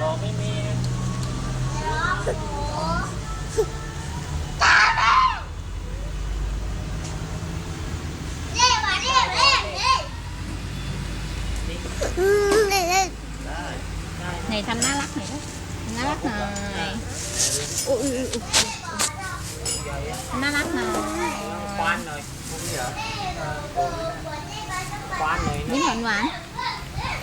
บอกไม่มีนะได้ได้ไหนทำน่ารักหน่อยลูกทำน่ารักหน่อยอุ้ยนอุ๊ยน่ารักหนควานหน่อยพวกนเลยนี่หวานหวาน อ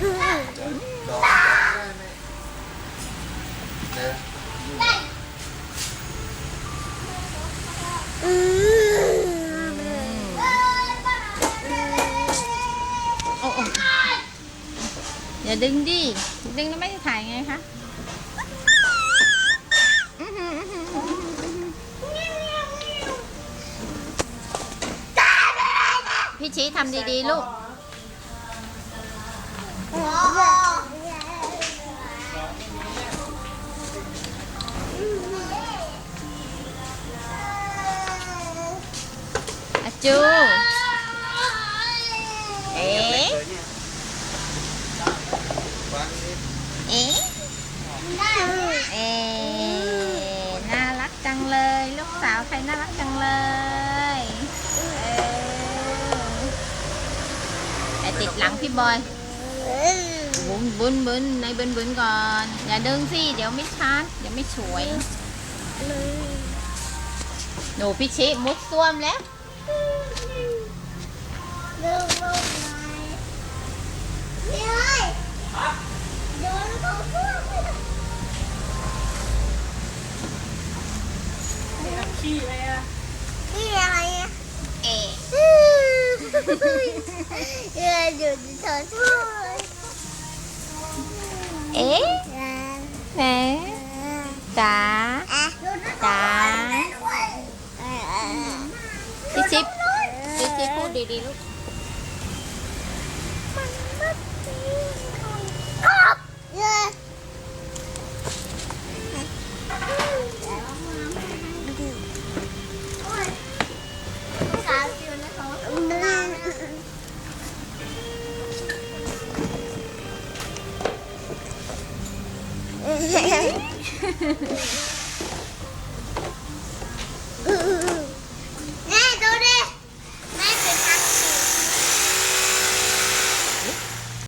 ย่าดึงดิ ดึงแล้วไม่ได้ถ่ายไงคะพี่ชี้ทำดีๆ ลูก จูเอ๊ะเอ๊ะเอ๊ะน่ารักจังเลย ลูกสาวใครน่ารักจังเลยเออไอติดหลังพี่บอยบุนบุนบุนในบุนบุนก่อน อย่าดึงสิ เดี๋ยวไม่ชัดเดี๋ยวไม่สวยหนูพี่ชิมุดซ่วมแล้ว ขี้เลยอะเอ๊ะเอ๊ะแหนจ๋าจ๋าพี่ชิปพี่ ชิปพูดดีๆลูก Yeah.